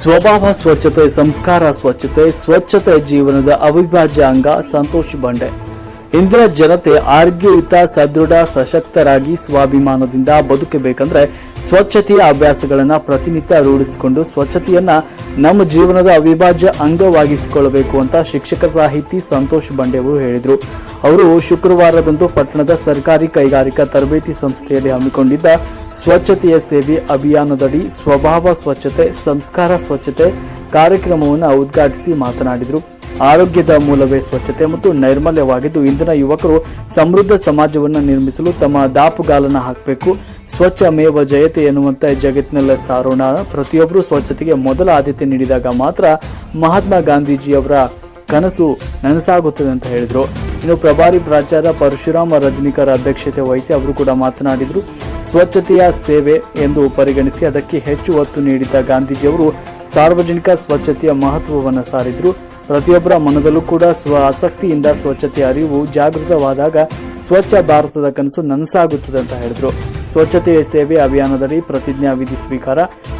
ಸ್ವಭಾವ ಸ್ವಚ್ಛತೆ ಸಂಸ್ಕಾರ ಸ್ವಚ್ಛತೆ ಸ್ವಚ್ಛತೆ ಜೀವನದ ಅವಿಭಾಜ್ಯ ಅಂಗ ಸಂತೋಷ್ ಬಂಡೆ. ಇಂದಿನ ಜನತೆ ಆರೋಗ್ಯಯುತ, ಸದೃಢ, ಸಶಕ್ತರಾಗಿ ಸ್ವಾಭಿಮಾನದಿಂದ ಬದುಕಬೇಕಂದ್ರೆ ಸ್ವಚ್ಛತೆಯ ಅಭ್ಯಾಸಗಳನ್ನ ಪ್ರತಿನಿತ್ಯ ರೂಢಿಸಿಕೊಂಡು ಸ್ವಚ್ಛತೆಯನ್ನ ನಮ್ಮ ಜೀವನದ ಅವಿಭಾಜ್ಯ ಅಂಗವಾಗಿಸಿಕೊಳ್ಳಬೇಕು ಅಂತ ಶಿಕ್ಷಕ ಸಾಹಿತಿ ಸಂತೋಷ್ ಬಂಡೆ ಅವರು ಹೇಳಿದರು. ಅವರು ಶುಕ್ರವಾರದಂದು ಪಟ್ಟಣದ ಸರ್ಕಾರಿ ಕೈಗಾರಿಕಾ ತರಬೇತಿ ಸಂಸ್ಥೆಯಲ್ಲಿ ಹಮ್ಮಿಕೊಂಡಿದ್ದ ಸ್ವಚ್ಛತೆಯ ಸೇವೆ ಅಭಿಯಾನದಡಿ ಸ್ವಭಾವ ಸ್ವಚ್ಛತೆ, ಸಂಸ್ಕಾರ ಸ್ವಚ್ಛತೆ ಕಾರ್ಯಕ್ರಮವನ್ನು ಉದ್ಘಾಟಿಸಿ ಮಾತನಾಡಿದರು. ಆರೋಗ್ಯದ ಮೂಲವೇ ಸ್ವಚ್ಛತೆ ಮತ್ತು ನೈರ್ಮಲ್ಯವಾಗಿದ್ದು, ಇಂದಿನ ಯುವಕರು ಸಮೃದ್ಧ ಸಮಾಜವನ್ನು ನಿರ್ಮಿಸಲು ತಮ್ಮ ದಾಪುಗಾಲನ್ನು ಹಾಕಬೇಕು. ಸ್ವಚ್ಛ ಮೇವ ಜಯತೆ ಎನ್ನುವಂತ ಜಗತ್ತಿನಲ್ಲೇ ಸಾರೋಣ. ಪ್ರತಿಯೊಬ್ಬರು ಸ್ವಚ್ಛತೆಗೆ ಮೊದಲ ಆದ್ಯತೆ ನೀಡಿದಾಗ ಮಾತ್ರ ಮಹಾತ್ಮ ಗಾಂಧೀಜಿಯವರ ಕನಸು ನನಸಾಗುತ್ತದೆ ಅಂತ ಹೇಳಿದ್ರು. ಇನ್ನು ಪ್ರಭಾರಿ ಪ್ರಾಚಾರ್ಯ ಪರಶುರಾಮ ರಜನಿಕರ ಅಧ್ಯಕ್ಷತೆ ವಹಿಸಿ ಅವರು ಕೂಡ ಮಾತನಾಡಿದರು. ಸ್ವಚ್ಛತೆಯ ಸೇವೆ ಎಂದು ಪರಿಗಣಿಸಿ ಅದಕ್ಕೆ ಹೆಚ್ಚು ಒತ್ತು ನೀಡಿದ್ದ ಗಾಂಧೀಜಿಯವರು ಸಾರ್ವಜನಿಕ ಸ್ವಚ್ಛತೆಯ ಮಹತ್ವವನ್ನು ಸಾರಿದ್ರು. ಪ್ರತಿಯೊಬ್ಬರ ಮನದಲ್ಲೂ ಕೂಡ ಸ್ವ ಆಸಕ್ತಿಯಿಂದ ಸ್ವಚ್ಛತೆ ಅರಿವು ಜಾಗೃತವಾದಾಗ ಸ್ವಚ್ಛ ಭಾರತದ ಕನಸು ನನಸಾಗುತ್ತದೆ ಅಂತ ಹೇಳಿದ್ರು. ಸ್ವಚ್ಛತೆಯ ಸೇವೆ ಅಭಿಯಾನದಡಿ ಪ್ರತಿಜ್ಞಾ ವಿಧಿ ಸ್ವೀಕಾರ,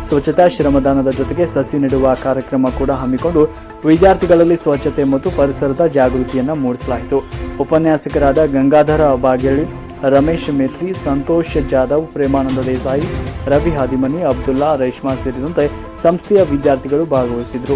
ಸ್ವಚ್ಛತಾ ಶ್ರಮದಾನದ ಜೊತೆಗೆ ಸಸಿ ನೆಡುವ ಕಾರ್ಯಕ್ರಮ ಕೂಡ ಹಮ್ಮಿಕೊಂಡು ವಿದ್ಯಾರ್ಥಿಗಳಲ್ಲಿ ಸ್ವಚ್ಛತೆ ಮತ್ತು ಪರಿಸರದ ಜಾಗೃತಿಯನ್ನು ಮೂಡಿಸಲಾಯಿತು. ಉಪನ್ಯಾಸಕರಾದ ಗಂಗಾಧರ ಬಾಗೇಳಿ, ರಮೇಶ್ ಮೇತ್ರಿ, ಸಂತೋಷ್ ಜಾಧವ್, ಪ್ರೇಮಾನಂದ ದೇಸಾಯಿ, ರವಿ ಹಾದಿಮನಿ, ಅಬ್ದುಲ್ಲಾ ರೇಷ್ಮಾ ಸೇರಿದಂತೆ ಸಂಸ್ಥೆಯ ವಿದ್ಯಾರ್ಥಿಗಳು ಭಾಗವಹಿಸಿದ್ರು.